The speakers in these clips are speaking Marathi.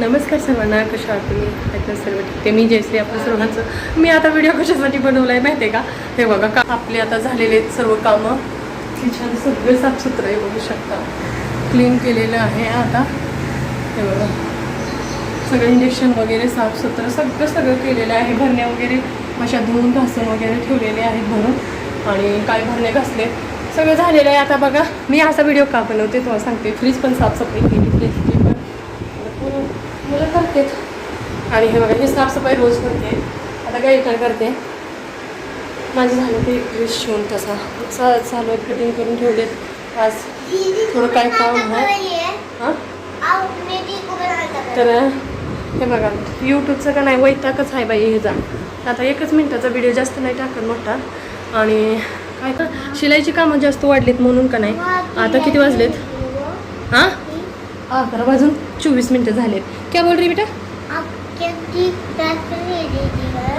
नमस्कार सर्वांना कशा आहात तुम्ही? ऐकलं सर्व ठीक. ते मी जयश्री आपलं सर्वांचं. मी आता व्हिडिओ कशासाठी बनवला आहे माहिती आहे का? हे बघा का आपले आता झालेले आहेत सर्व कामं. किचन सगळे साफसुथरं आहे बघू शकता. क्लीन केलेलं आहे आता. हे बघा. सगळं इंजेक्शन वगैरे साफसुथरं सगळं सगळं केलेलं आहे. भरण्या वगैरे अशा धुवून घासून वगैरे ठेवलेले आहेत भरून. आणि काय भरणे घासले? सगळं झालेलं आहे आता बघा. मी असा व्हिडिओ का बनवते तुम्हाला सांगते. फ्रीज पण साफसफाई केली फ्रीजची पण. मुलं करतेत आणि हे बघा ही साफसफाई रोज करते. आता काय काय करते? माझं झालं ते ड्रेस शिवून तसा. चा चालू आहे कटिंग करून ठेवलेत आज थोडं काय काम हां? तर हे बघा यूट्यूबचं का नाही वैतागच आहे बाई हे जा. आता एकच मिनटाचा व्हिडिओ जास्त नाही टाकत मोठा. आणि काय का शिलाईची कामं जास्त वाढलीत म्हणून का नाही? आता किती वाजलेत? हां? अकरा वाजून चोवीस मिनटं झालेत. क्या बोल रही बेटा?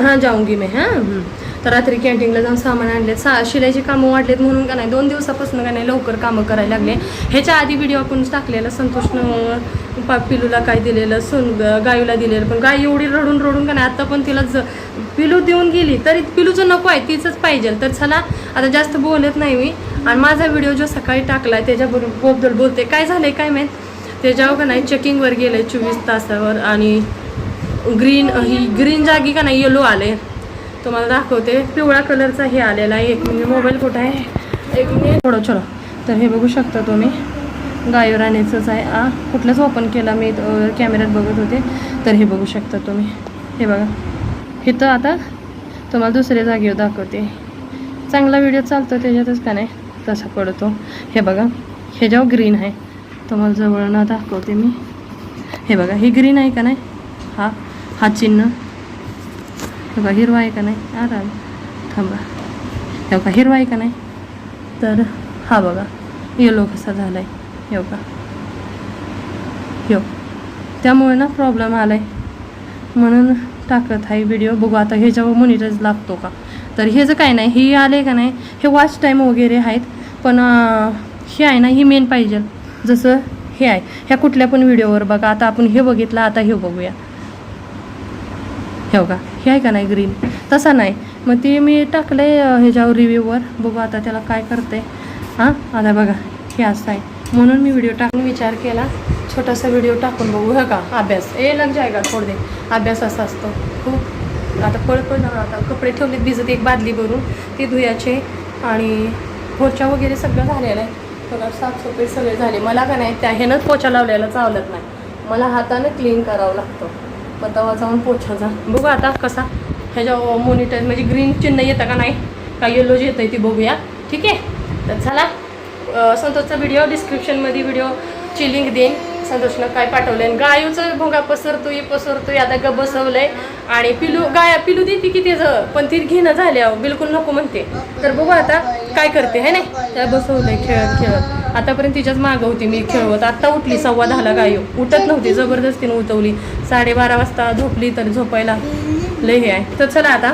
हां जाऊंगी मी हां तर रात्री कॅन्टीनला जाऊन सामान आणले सा शिलाईची कामं वाढलेत म्हणून का नाही दोन दिवसापासून का नाही लवकर कामं करायला लागले. ह्याच्या आधी व्हिडिओ आपण टाकलेला संतोषनं पा पिलूला काय दिलेलं सोन गायूला दिलेलं पण गाय एवढी रडून रडून का नाही आता पण तिला ज पिलू देऊन गेली तरी पिलूचं नको आहे तिचंच पाहिजे. तर चला आता जास्त बोलत नाही मी. आणि माझा व्हिडिओ जो सकाळी टाकला आहे त्याच्याबरोबर बोलते. काय झालं आहे काय माहीत? त्याच्यावर का नाही चेकिंगवर गेलं आहे चोवीस तासावर आणि ग्रीन ही ग्रीन जागी का नाही येलो आले. तुम्हाला दाखवते. पिवळा कलरचा हे आलेला आहे. एक मिनिट मोबाईल कुठं आहे? एक मिनिट. थोडं छोडं तर हे बघू शकता तुम्ही. गायोराणीचंच आहे. आ कुठलंच ओपन केला मी कॅमेऱ्यात बघत होते. तर हे बघू शकता तुम्ही. हे बघा. इथं आता तुम्हाला दुसऱ्या जागेवर दाखवते. चांगला व्हिडिओ चालतो त्याच्यातच का नाही? तसा पडतो. हे बघा. ह्याच्यावर ग्रीन आहे. तुम्हाला जवळनं दाखवते मी. हे बघा ही ग्रीन आहे का नाही? हा हा चिन्ह. हे बघा हिरवा आहे का नाही? आराम थांबा. हे बघा हिरवा आहे का नाही? तर हा बघा येलो कसा झाला आहे योगा बघा. त्यामुळे ना प्रॉब्लेम आला आहे म्हणून टाकत आहे व्हिडिओ बघू आता ह्याच्यावर मॉनिटर्स लागतो का? तर हे जर काय नाही हे आले का नाही? हे वॉच टाईम वगैरे आहेत. पण हे आहे ना ही मेन पाहिजे. जसं हे आहे. ह्या कुठल्या पण व्हिडिओवर बघा. आता आपण हे बघितलं आता हे बघूया. हे बघा. हे आहे का नाही ग्रीन तसा नाही. मग ते मी टाकलं आहे ह्याच्यावर रिव्ह्यूवर बघू आता त्याला काय करते. हां? आता बघा. हे असं आहे. म्हणून मी व्हिडिओ टाकून विचार केला. छोटासा व्हिडिओ टाकून बघू. हा का? अभ्यास. ए लग जाय का? दे. अभ्यास असा असतो. खूप. आता पळ पळ आता कपडे ठेवलेत भिजत एक बादली भरून. ते धुयाचे आणि पोचा वगैरे सगळं झालेलं आहे. बघा साफसफाई सगळे झाले. मला का नाही त्या ह्यानंच पोछा लावलेला चावलत नाही. मला हातानं क्लीन करावं लागतं. मग तेव्हा जाऊन पोछा जा बघू आता कसा. ह्याच्या मॉनिटर म्हणजे ग्रीन चिन्ह येतं का नाही? का येलो जे येतं ती बघूया. ठीक आहे? तर झाला संतोषचा व्हिडिओ डिस्क्रिप्शनमध्ये व्हिडिओची लिंक देईन. संतोषनं काय पाठवलं आहे गायूचं भोंगा पसरतोय पसरतोय आता ग बसवलंय आणि पिलू गाया पिलू देते की तिचं पण ती घेणं झाल्या बिलकुल नको म्हणते तर बघू आता काय करते है नाही त्या बसवलंय खेळत खेळत आतापर्यंत तिच्याच मागं होती मी खेळवत आत्ता उठली सव्वा दहाला गायो उठत नव्हती जबरदस्तीनं उठवली साडेबारा वाजता झोपली तर झोपायला लय हे आहे तर चला आता